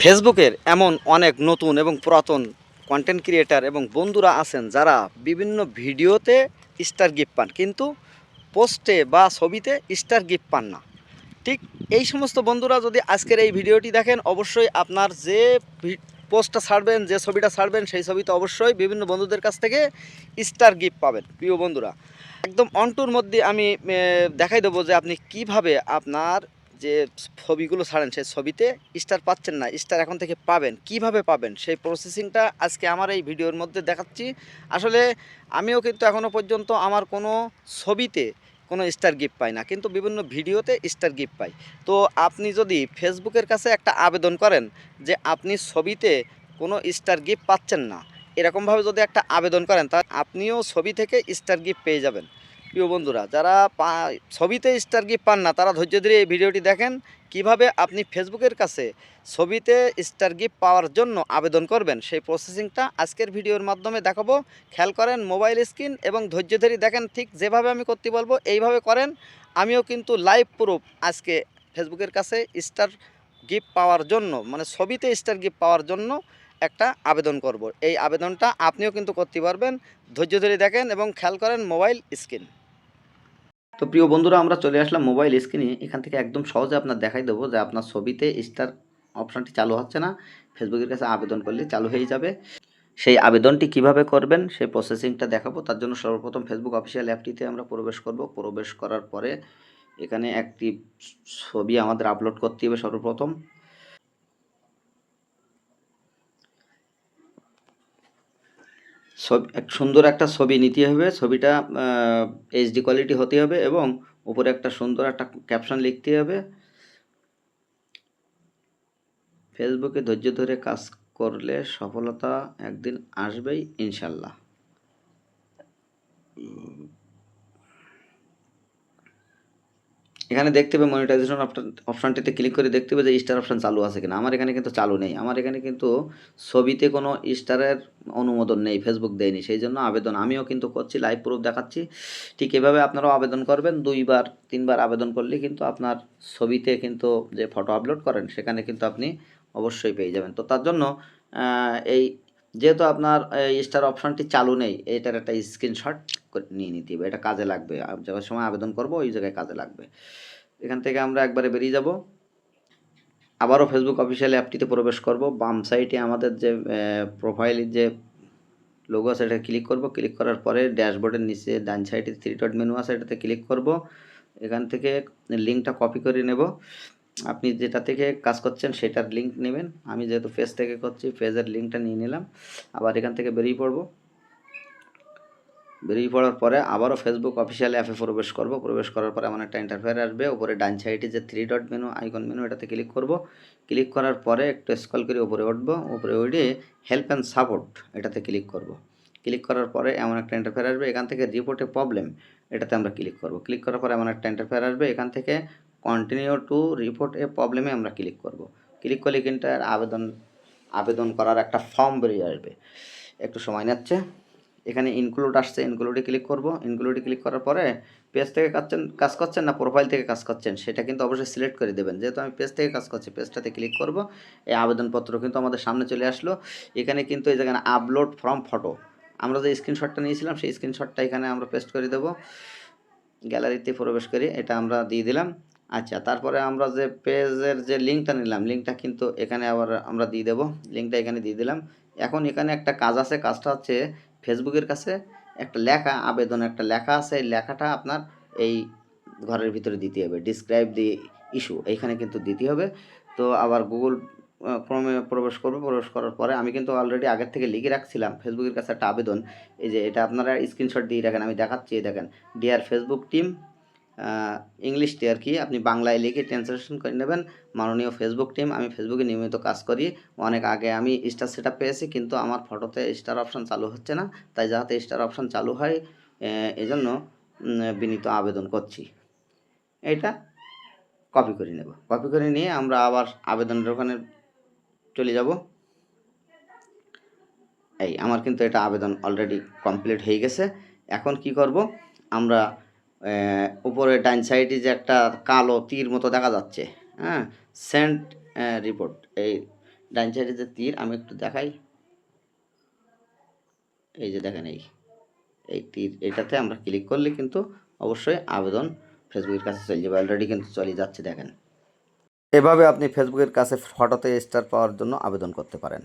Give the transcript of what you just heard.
ফেসবুকের এমন অনেক নতুন এবং পুরাতন কন্টেন্ট ক্রিয়েটার এবং বন্ধুরা আছেন যারা বিভিন্ন ভিডিওতে স্টার গিফট পান, কিন্তু পোস্টে বা ছবিতে স্টার গিফট পান না। ঠিক এই সমস্ত বন্ধুরা যদি আজকের এই ভিডিওটি দেখেন, অবশ্যই আপনার যে পোস্টটা ছাড়বেন, যে ছবিটা ছাড়বেন, সেই ছবিতে অবশ্যই বিভিন্ন বন্ধুদের কাছ থেকে স্টার গিফট পাবেন, প্রিয় বন্ধুরা। একদম অন্টুর মধ্যে আমি দেখাই দেবো যে আপনি কীভাবে আপনার যে ছবিগুলো ছাড়েন সেই ছবিতে স্টার পাচ্ছেন না স্টার এখন থেকে পাবেন। কীভাবে পাবেন? সেই প্রসেসিংটা আজকে আমার এই ভিডিওর মধ্যে দেখাচ্ছি। আসলে আমিও কিন্তু এখনও পর্যন্ত আমার কোনো ছবিতে কোনো স্টার গিফট পাই না, কিন্তু বিভিন্ন ভিডিওতে স্টার গিফট পাই। তো আপনি যদি ফেসবুকের কাছে একটা আবেদন করেন যে আপনি ছবিতে কোনো স্টার গিফট পাচ্ছেন না, এরকমভাবে যদি একটা আবেদন করেন, তা আপনিও ছবি থেকে স্টার গিফট পেয়ে যাবেন। প্রিয় বন্ধুরা, যারা ছবিতে স্টার গিফট পান না, তারা ধৈর্য ধরে এই ভিডিওটি দেখেন। কীভাবে আপনি ফেসবুকের কাছে ছবিতে স্টার গিফট পাওয়ার জন্য আবেদন করবেন, সেই প্রসেসিংটা আজকের ভিডিওর মাধ্যমে দেখাবো। খেয়াল করেন মোবাইল স্ক্রিন এবং ধৈর্য ধরে দেখেন, ঠিক যেভাবে আমি করতে বলব, এইভাবে করেন। আমিও কিন্তু লাইভ প্রুফ আজকে ফেসবুকের কাছে স্টার গিফট পাওয়ার জন্য মানে ছবিতে স্টার গিফট পাওয়ার জন্য একটা আবেদন করব। এই আবেদনটা আপনিও কিন্তু করতে পারবেন। ধৈর্য ধরে দেখেন এবং খেয়াল করেন মোবাইল স্ক্রিন তো প্রিয় বন্ধুরা, আমরা চলে আসলাম মোবাইল স্ক্রিনে এখান থেকে একদম সহজে আপনার দেখাই দেবো যে আপনার ছবিতে স্টার অপশানটি চালু হচ্ছে না। ফেসবুকের কাছে আবেদন করলে চালু হয়ে যাবে। সেই আবেদনটি কীভাবে করবেন, সেই প্রসেসিংটা দেখাবো। তার জন্য সর্বপ্রথম ফেসবুক অফিসিয়াল অ্যাপটিতে আমরা প্রবেশ করব। প্রবেশ করার পরে এখানে একটি ছবি আমাদের আপলোড করতে হবে সর্বপ্রথম। ছবি, এক সুন্দর একটা ছবি নিতে হবে, ছবিটা এইচডি কোয়ালিটি হতে হবে এবং উপরে একটা সুন্দর একটা ক্যাপশন লিখতে হবে। ফেসবুকে ধৈর্য ধরে কাজ করলে সফলতা একদিন আসবেই, ইনশাল্লাহ। এখানে দেখতে হবে মনিটাইজেশন অপশানটিতে ক্লিক করে দেখতে হবে যে স্টার অপশান চালু আছে কিনা। আমার এখানে কিন্তু চালু নেই। আমার এখানে কিন্তু ছবিতে কোনো স্টারের অনুমোদন নেই ফেসবুক দেয়নি। সেই জন্য আবেদন আমিও কিন্তু করছি লাইভ প্রুফ দেখাচ্ছি। ঠিক এভাবে আপনারাও আবেদন করবেন, দুইবার, তিনবার আবেদন করলে কিন্তু আপনার ছবিতে কিন্তু যে ফটো আপলোড করেন, সেখানে কিন্তু আপনি অবশ্যই পেয়ে যাবেন। তো তার জন্য এই যেহেতু আপনার স্টার অপশানটি চালু নেই, এটার একটা স্ক্রিনশট নিয়ে নিতে হবে। এটা কাজে লাগবে। আর যে সময় আবেদন করব, ওই জায়গায় কাজে লাগবে। এখান থেকে আমরা একবারে বেরিয়ে যাব। আবারও ফেসবুক অফিসিয়াল অ্যাপটিতে প্রবেশ করব। বাম সাইডে আমাদের যে প্রোফাইলের যে লোগো আছে এটা ক্লিক করব। ক্লিক করার পরে ড্যাশবোর্ডের নিচে ডান সাইডে থ্রি ডট মেনু আছে, এটাতে ক্লিক করব। এখান থেকে লিঙ্কটা কপি করে নেব। আপনি যেটা থেকে কাজ করছেন, সেটার লিঙ্ক নেবেন। আমি যেহেতু পেজ থেকে করছি ফেজের লিঙ্কটা নিয়ে নিলাম। আবার এখান থেকে বেরিয়ে পড়ব। বেরিয়ে পড়ার পরে আবারও ফেসবুক অফিসিয়াল অ্যাপে প্রবেশ করব। প্রবেশ করার পরে এমন একটা ইন্টারফেয়ার আসবে। উপরে ডান সাইডে যে three dot menu icon menu এটাতে ক্লিক করব। ক্লিক করার পরে একটু স্কল করে উপরে উঠবো। উপরে উঠে হেল্প অ্যান্ড সাপোর্ট এটাতে ক্লিক করব। ক্লিক করার পরে এমন একটা ইন্টারফেয়ার আসবে। এখান থেকে রিপোর্টে প্রবলেম এটাতে আমরা ক্লিক করব। ক্লিক করার পরে এমন একটা ইন্টারফেয়ার আসবে। এখান থেকে কন্টিনিউ টু রিপোর্ট এ প্রবলেমে আমরা ক্লিক করব। ক্লিক করলে কিন্তু আবেদন আবেদন করার একটা ফর্ম বেরিয়ে আসবে। একটু সময় নিচ্ছে। এখানে ইনক্লুড আসছে ইনক্লুডে ক্লিক করব। ইনক্লুডে ক্লিক করার পরে পেজ থেকে কাজছেন কাজ করছেন না প্রোফাইল থেকে কাজ করছেন? সেটা কিন্তু অবশ্যই সিলেক্ট করে দেবেন। যেহেতু আমি পেজ থেকে কাজ করছি পেজটাতে ক্লিক করব, এই আবেদনপত্র কিন্তু আমাদের সামনে চলে আসলো। এখানে কিন্তু এই জায়গায় আপলোড ফ্রম ফটো আমরা যে স্ক্রিনশটটা নিয়েছিলাম, সেই স্ক্রিনশটটা এখানে আমরা পেস্ট করে দেবো। গ্যালারিতে প্রবেশ করি এটা আমরা দিয়ে দিলাম। আচ্ছা তারপরে আমরা যে পেজের যে লিঙ্কটা নিলাম লিঙ্কটা কিন্তু এখানে আবার আমরা দিয়ে দেবো। লিঙ্কটা এখানে দিয়ে দিলাম। এখন এখানে একটা কাজ আছে, কাজটা হচ্ছে ফেসবুকের কাছে একটা লেখা, আবেদন একটা লেখা আছে লেখাটা আপনার এই ঘরের ভিতরে দিতে হবে ডিসক্রাইব দি ইস্যু এইখানে কিন্তু দিতে হবে। তো আবার গুগল ক্রমে প্রবেশ করব, প্রবেশ করার পরে আমি কিন্তু অলরেডি আগের থেকে লিখে রাখছিলাম ফেসবুকের কাছে একটা আবেদন, এই যে এটা আপনারা স্ক্রিনশট দিয়ে রাখেন, আমি দেখাচ্ছি দেখেন ডিয়ার ফেসবুক টিম ইংলিশটি আর কি। আপনি বাংলায় লিখে ট্রান্সলেশন করে নেবেন। মাননীয় ফেসবুক টিম আমি ফেসবুকে নিয়মিত কাজ করি। অনেক আগে আমি স্টার সেট পেয়েছি, কিন্তু আমার ফটোতে স্টার অপশান চালু হচ্ছে না। তাই যাতে স্টার অপশান চালু হয় এজন্য বিনীত আবেদন করছি। এটা কপি করে নেব। কপি করে নিয়ে আমরা আবার আবেদনের ওখানে চলে যাব। এই, আমার কিন্তু এটা আবেদন অলরেডি কমপ্লিট হয়ে গেছে। এখন কি করব? আমরা উপরে ডাইন সাইডে যে একটা কালো তীর মতো দেখা যাচ্ছে হ্যাঁ? Sent report. এই ডাইন সাইডে যে তীর, আমি একটু দেখাই। এই যে দেখেন এই এই তীর, এটাতে আমরা ক্লিক করলে কিন্তু অবশ্যই আবেদন ফেসবুকের কাছে চলে যাবে। অলরেডি কিন্তু চলে যাচ্ছে, দেখেন। এভাবে আপনি ফেসবুকের কাছে ফটোতে স্টার পাওয়ার জন্য আবেদন করতে পারেন।